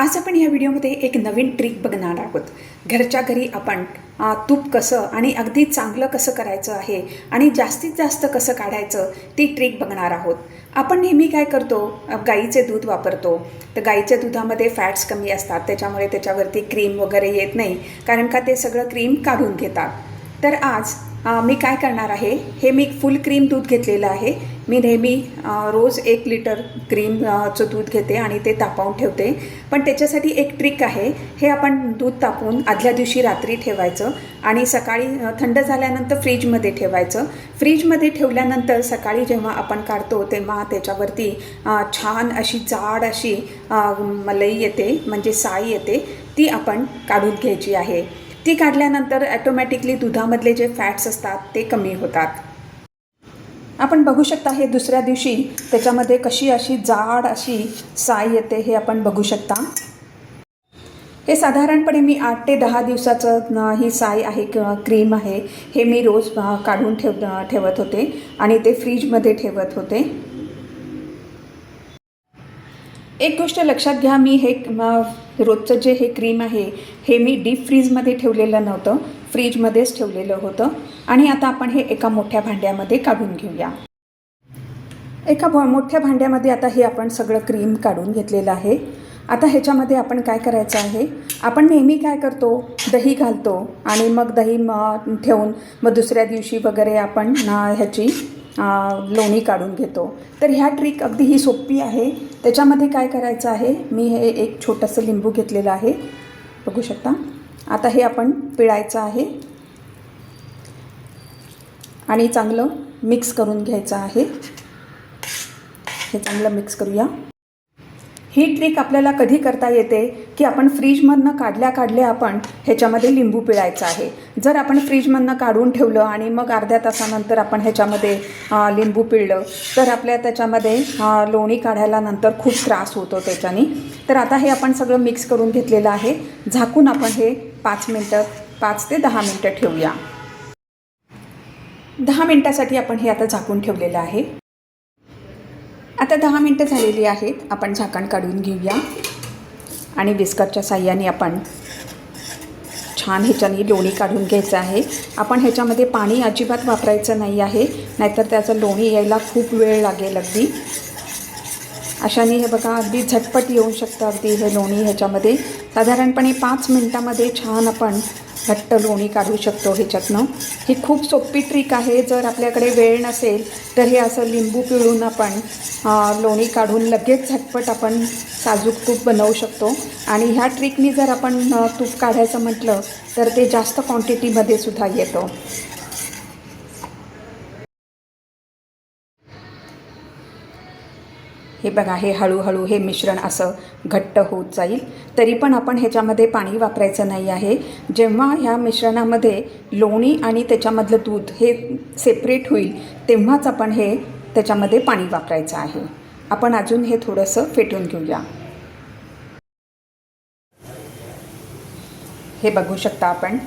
आज आपण या व्हिडिओमध्ये एक नवीन ट्रिक बघणार आहोत. घरच्या घरी आपण तूप कसं आणि अगदी चांगलं कसं करायचं आहे आणि जास्तीत जास्त कसं काढायचं ती ट्रिक बघणार आहोत. आपण नेहमी काय करतो? गाईचे दूध वापरतो. तर गाईच्या दुधामध्ये फॅट्स कमी असतात त्याच्यामुळे त्याच्यावरती क्रीम वगैरे येत नाही कारण का ते सगळं क्रीम काढून घेतात. तर आज मी काय करणार आहे? हे मी फुल क्रीम दूध घेतलेलं आहे. मी नेहमी रोज एक लिटर क्रीम चं दूध घेते आणि ते तापवून ठेवते. पण त्याच्यासाठी एक ट्रिक आहे. हे आपण दूध तापवून आदल्या दिवशी रात्री ठेवायचं आणि सकाळी थंड झाल्यानंतर फ्रीजमध्ये ठेवायचं. फ्रीजमध्ये ठेवल्यानंतर सकाळी जेव्हा आपण काढतो तेव्हा त्याच्यावरती छान अशी जाड अशी मलई येते म्हणजे साई येते ती आपण काढून घ्यायची आहे. ती काढल्यानंतर ॲटोमॅटिकली दुधामधले जे फॅट्स असतात ते कमी होतात. आपण बघू शकता हे दुसऱ्या दिवशी त्याच्यामध्ये कशी अशी जाड अशी साय येते हे आपण बघू शकता. हे साधारणपणे मी आठ ते दहा दिवसाचं ही साय आहे क्रीम आहे हे मी रोज काढून ठेव ठेवत होते आणि ते फ्रीजमध्ये ठेवत होते. एक गोष्ट लक्षात घ्या मी हे रोजचं जे हे क्रीम आहे हे मी डीप फ्रीजमध्ये ठेवलेलं नव्हतं फ्रीजमध्येच ठेवलेलं होतं आणि आता आपण हे एका मोठ्या भांड्यामध्ये काढून घेऊया. एका भो मोठ्या भांड्यामध्ये आता हे आपण सगळं क्रीम काढून घेतलेलं आहे. आता ह्याच्यामध्ये आपण काय करायचं आहे आपण नेहमी काय करतो दही घालतो आणि मग दही म ठेवून मग दुसऱ्या दिवशी वगैरे आपण ह्याची लोणी काढून घेतो. तर ह्या ट्रिक अगदी ही सोपी आहे. त्याच्यामध्ये काय करायचं आहे? मी हे एक छोटंसं लिंबू घेतलेलं आहे. बघू शकता. आता हे आपण पिळायचं आहे. आणि चांगलं मिक्स करून घ्यायचं आहे. हे चांगलं मिक्स करूया. ही ट्रिक आपल्याला कधी करता येते? की आपण फ्रीजमधनं काढल्या काढल्या आपण ह्याच्यामध्ये लिंबू पिळायचं आहे. जर आपण फ्रीजमधनं काढून ठेवलं आणि मग अर्ध्या तासानंतर आपण ह्याच्यामध्ये लिंबू पिळलं तर आपल्या त्याच्यामध्ये लोणी काढायला नंतर खूप त्रास होतो त्याच्याने. तर आता हे आपण सगळं मिक्स करून घेतलेलं आहे. झाकून आपण हे पाच मिनटं पाच ते दहा मिनटं ठेवूया. दहा मिनटासाठी आपण हे आता झाकून ठेवलेलं आहे. आता दहा मिनटं झालेली आहेत. आपण झाकण काढून घेऊया. आणि बिस्कटच्या साह्याने आपण छान ह्याच्याने लोणी काढून घ्यायचं आहे. आपण ह्याच्यामध्ये पाणी अजिबात वापरायचं नाही आहे. नाहीतर त्याचं लोणी यायला खूप वेळ लागेल अगदी. अशाने हे बघा अगदी झटपट येऊ शकतं अगदी हे लोणी ह्याच्यामध्ये. साधारणपणे पाच मिनटामध्ये छान आपण घट्ट लोणी काढू शकतो ह्याच्यातनं. ही खूप सोपी ट्रिक आहे. जर आपल्याकडे वेळ नसेल तर हे असं लिंबू पिळून आपण लोणी काढून लगेच झटपट आपण साजूक तूप बनवू शकतो. आणि ह्या ट्रिकनी जर आपण तूप काढायचं म्हटलं तर ते जास्त क्वांटिटीमध्ये सुद्धा येतं. हे बघा हे हळूहळू हे मिश्रण असं घट्ट होत जाईल. तरी पण आपण ह्याच्यामध्ये पाणी वापरायचं नाही आहे. जेव्हा ह्या मिश्रणामध्ये लोणी आणि त्याच्यामधलं दूध हे सेपरेट होईल तेव्हाच आपण हे त्याच्यामध्ये पाणी वापरायचं आहे. आपण अजून हे थोडंसं फेटून घेऊया. हे बघू शकता आपण.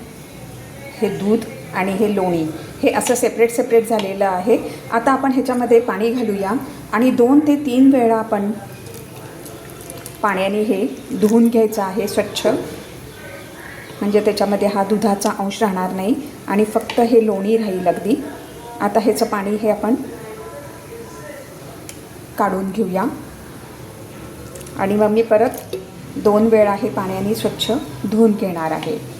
हे दूध आणि हे लोणी. हे असं सेपरेट सेपरेट झालेलं आहे. आता आपण ह्याच्यामध्ये पाणी घालूया. आणि दोन ते तीन वेळा आपण पाण्याने हे धुवून घ्यायचं आहे स्वच्छ. म्हणजे त्याच्यामध्ये हा दुधाचा अंश राहणार नाही. आणि फक्त हे लोणी राहील अगदी. आता ह्याचं पाणी हे आपण काढून घेऊया. आणि मग मी परत दोन वेळा हे पाण्याने स्वच्छ धुवून घेणार आहे.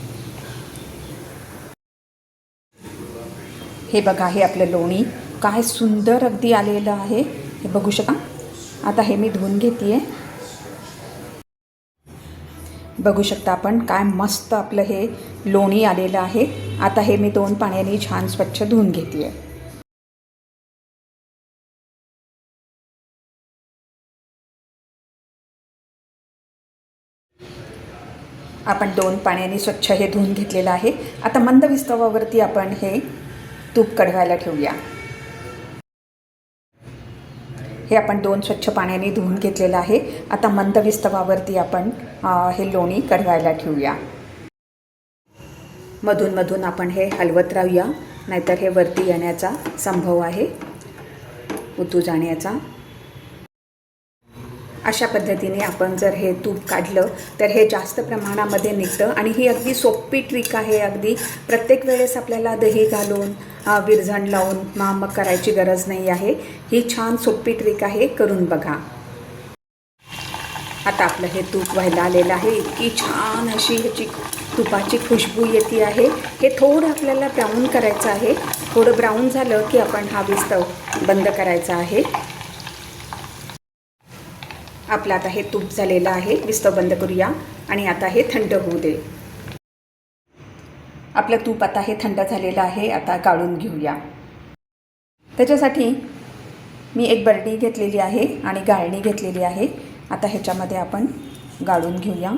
हे बघा हे आपलं लोणी. काय सुंदर अगदी आलेलं आहे. हे बघू शका आता हे मी धुवून घेते बघू शकता आपण काय मस्त आपलं हे लोणी आलेलं आहे. आता हे मी दोन पाण्याने छान स्वच्छ धुवून घेते आपण दोन पाण्याने स्वच्छ हे धुवून घेतलेलं आहे. आता मंद विस्तवावरती आपण हे तूप कढवायला ठेवूया. हे आपण दोन स्वच्छ पाण्याने धुवून घेतलेलं आहे. आता मंद विस्तवावरती आपण हे लोणी कढवायला ठेवूया. मधून मधून आपण हे हलवत राहूया. नाहीतर हे वरती येण्याचा संभव आहे. उतू जाण्याचा. अशा पद्धतीने आपण जर हे तूप काढलं तर हे जास्त प्रमाणामध्ये निघतं आणि ही अगदी सोपी ट्रिक आहे. अगदी प्रत्येक वेळेस आपल्याला दही घालून विरझण लावून मामक मग करायची गरज नाही आहे. ही छान सोपी ट्रिक आहे. करून बघा. आता आपलं हे तूप व्हायला आलेलं आहे. इतकी छान अशी ह्याची तुपाची खुशबू येते आहे. हे थोडं आपल्याला ब्राऊन करायचं आहे. थोडं ब्राऊन झालं की आपण हा विस्तव बंद करायचा आहे. आपलं आता हे तूप झालेलं आहे विस्तव बंद करूया आणि आता हे थंड होऊ दे. आपलं तूप आता हे थंड झालेलं आहे आता गाळून घेऊया. त्याच्यासाठी मी एक बरडी घेतलेली आहे आणि गाळणी घेतलेली आहे. आता ह्याच्यामध्ये आपण गाळून घेऊया.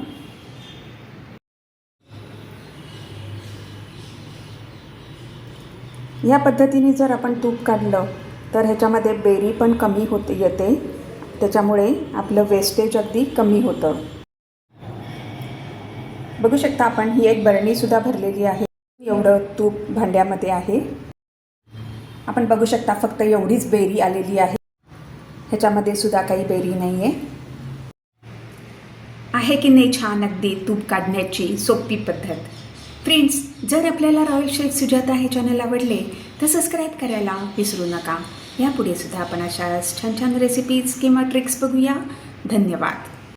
या पद्धतीने जर आपण तूप काढलं तर ह्याच्यामध्ये बेरी पण कमी होते येते. त्याच्यामुळे आपलं वेस्टेज अगदी कमी होतं. बघू शकता आपण ही एक बरणीसुद्धा भरलेली आहे. एवढं तूप भांड्यामध्ये आहे. आपण बघू शकता फक्त एवढीच बेरी आलेली आहे. ह्याच्यामध्ये सुद्धा काही बेरी नाही आहे आहे की नाही छान अगदी तूप काढण्याची सोपी पद्धत? फ्रेंड्स जर आपल्याला रॉयल शेफ सुजाता हे चॅनल आवडले तर सबस्क्राईब करायला विसरू नका. यापुढे सुद्धा आपण अशा छान छान रेसिपीज किंवा ट्रिक्स बघूया. धन्यवाद.